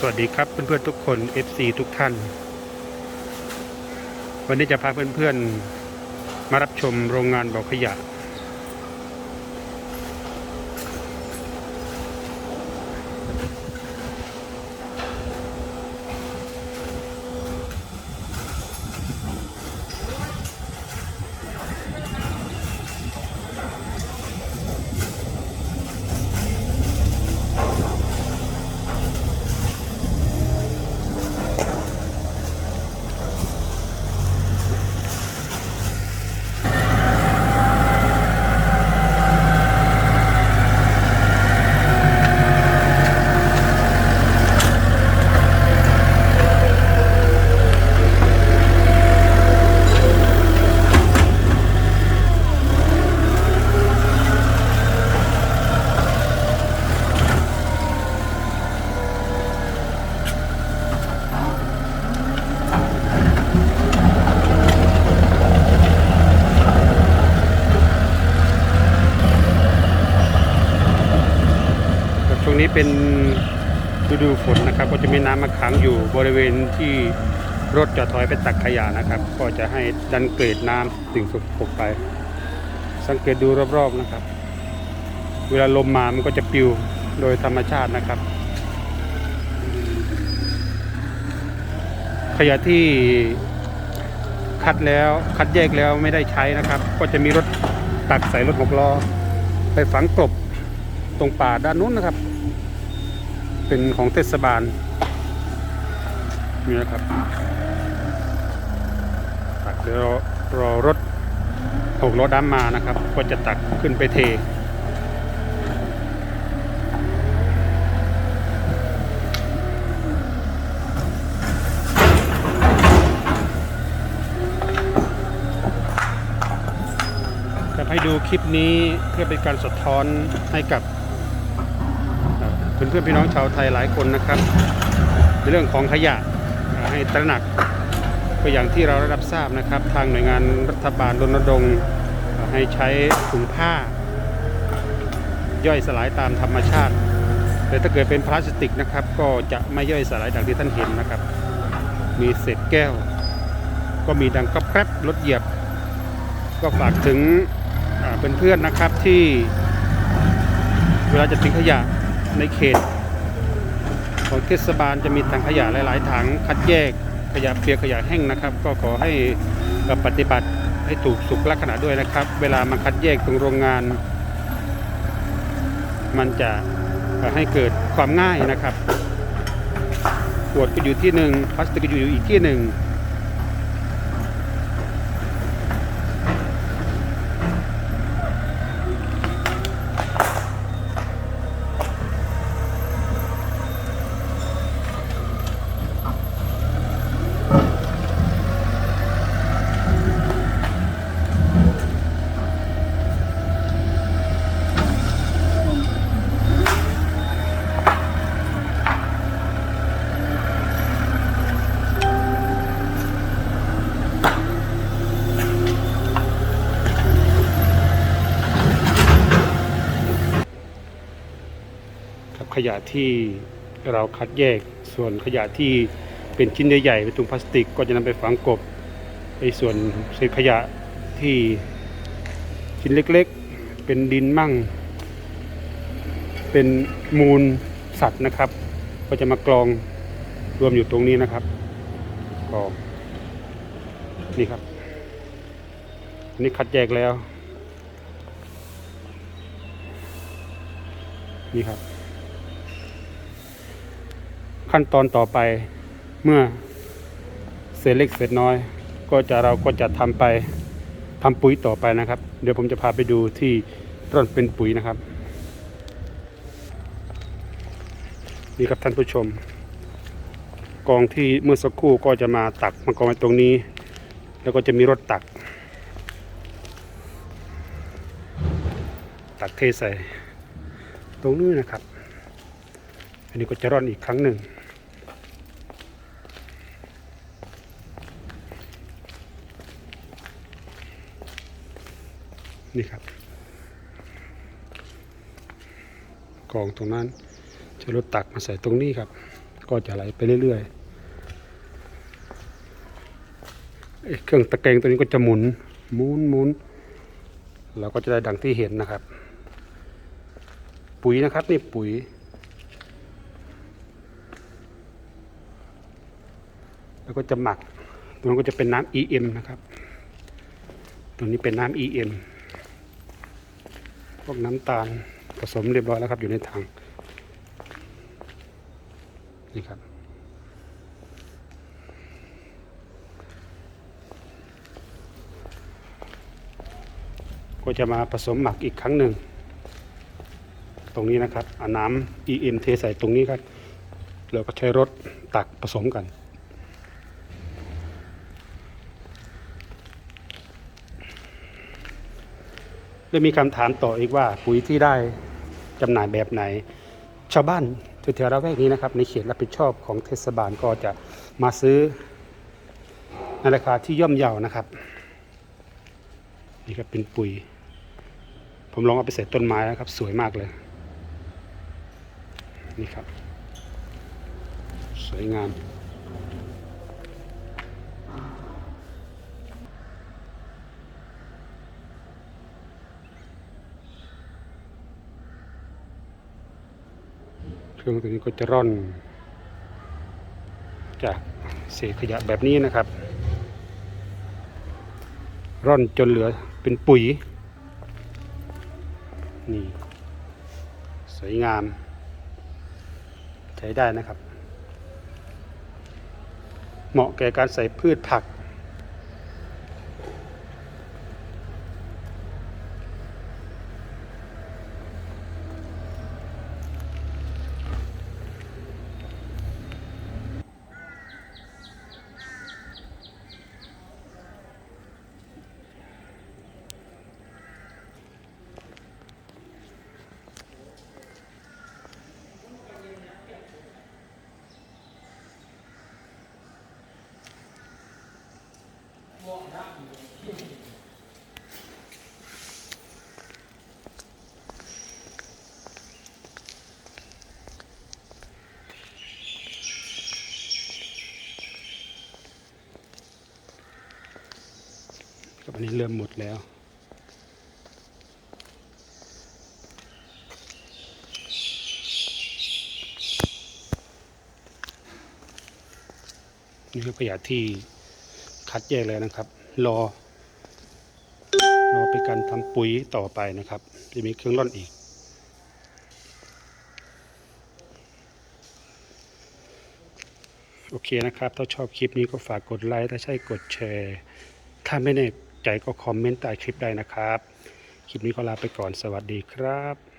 สวัสดีครับเพื่อนๆทุกคน FC ทุกท่าน วันนี้จะพาเพื่อนๆ มารับชมโรงงานบ่อขยะ เป็นฤดูฝนนะครับ ก็จะมีน้ำมาขังอยู่บริเวณที่รถจะถอยไปตักขยะนะครับ ก็จะให้ดันเกรดน้ำสิ่งสกปรกไป สังเกตดูรอบๆนะครับ เวลาลมมามันก็จะปลิวโดยธรรมชาตินะครับ ขยะที่คัดแล้วคัดแยกแล้วไม่ได้ใช้นะครับ ก็จะมีรถตักใส่รถหกล้อไปฝังกลบตรงป่าด้านนู้นนะครับ เป็นของเทศบาลนี่นะครับตักเดี๋ยวรอรถหกล้อดำมานะครับ ก็จะตักขึ้นไปเท จะให้ดูคลิปนี้เพื่อเป็นการสะท้อนให้กับ เพื่อนเพื่อนๆพี่น้องชาวไทยหลายคนนะครับ ในเรื่องของขยะให้ตระหนักก็อย่างที่เราได้รับทราบนะครับ ทางหน่วยงานรัฐบาลรณรงค์ให้ใช้ถุงผ้า ย่อยสลายตามธรรมชาติแต่ถ้าเกิดเป็นพลาสติกนะครับ ก็จะไม่ย่อยสลายดังที่ท่านเห็นนะครับ มีเศษแก้ว ก็มีดังกรอบแกรบรถเหยียบ ก็ฝากถึงเพื่อนๆนะครับที่เวลาจะทิ้งขยะ ในเขตของเทศบาลจะมีถังขยะหลาย ๆ ถังคัดแยกขยะเปียกขยะแห้งนะครับ ก็ขอให้ปฏิบัติให้ถูกสุขลักษณะด้วยนะครับ เวลามาคัดแยกตรงโรงงาน มันจะให้เกิดความง่ายนะครับขวดก็อยู่ที่หนึ่งพลาสติกก็อยู่อีกที่หนึ่ง ขยะที่เราคัดแยก ส่วนขยะที่เป็นชิ้นใหญ่ๆเป็นถุงพลาสติกก็จะนำไปฝังกบในส่วนเศษขยะที่ชิ้นเล็กๆ เป็นดินมั่ง เป็นมูลสัตว์นะครับ ก็จะมากรองรวมอยู่ตรงนี้นะครับก็นี่ครับอันนี้คัดแยกแล้ว นี่ครับ ขั้นตอนต่อไปเมื่อเศษเล็กเศษน้อย ก็จะเราก็จะทำไปทำปุ๋ยต่อไปนะครับ เดี๋ยวผมจะพาไปดูที่ร่อนเป็นปุ๋ยนะครับนี่ครับท่านผู้ชม กองที่เมื่อสักครู่ก็จะมาตักมากองไว้ตรงนี้ แล้วก็จะมีรถตัก ตักเทใส่ตรงนี้นะครับ อันนี้ก็จะร่อนอีกครั้งหนึ่ง นี่ครับกองตรงนั้นจะรถตักมาใส่ตรงนี้ครับ ก็จะไหลไปเรื่อยๆไอ้เครื่องตะแกรงตัวนี้ก็จะหมุนหมุนหมุนเราก็จะได้ดังที่เห็นนะครับ ปุ๋ยนะครับนี่ปุ๋ยแล้วก็จะหมักตรงนั้นก็จะเป็นน้ำ EM นะครับ ตรงนี้เป็นน้ำ EM พวกน้ำตาลผสมเรียบร้อยแล้วครับอยู่ในถังนี่ครับก็จะมาผสมหมักอีกครั้งหนึ่ง ตรงนี้นะครับเอาน้ำ EM เทใส่ตรงนี้ครับ แล้วก็ใช้รถตักผสมกัน แล้มีคำถามต่ออีกว่าปุ๋ยที่ได้จำหน่ายแบบไหน ชาวบ้านแถวๆระแวกนี้นะครับในเขตรับผิดชอบของเทศบาลก็จะมาซื้อในราคาที่ย่อมเยานะครับนี่ครับเป็นปุ๋ย ผมลองเอาไปใส่ต้นไม้นะครับ สวยมากเลย นี่ครับ สวยงาม เครื่องตัวนี้ก็จะร่อน จากเศษขยะแบบนี้นะครับ ร่อนจนเหลือเป็นปุ๋ย นี่ สวยงาม ใช้ได้นะครับ เหมาะแก่การใส่พืชผัก กับ อันนี้เริ่มหมดแล้ว นี่คือขยะที่คัดแยกแล้วนะครับ รอ รอเป็นการทำปุ๋ยต่อไปนะครับ จะมีเครื่องร่อนอีกโอเคนะครับ ถ้าชอบคลิปนี้ก็ฝากกดไลค์ ถ้าใช่กดแชร์ ถ้าไม่แน่ ใจก็คอมเมนต์ใต้คลิปได้นะครับ คลิปนี้ก็ลาไปก่อนสวัสดีครับ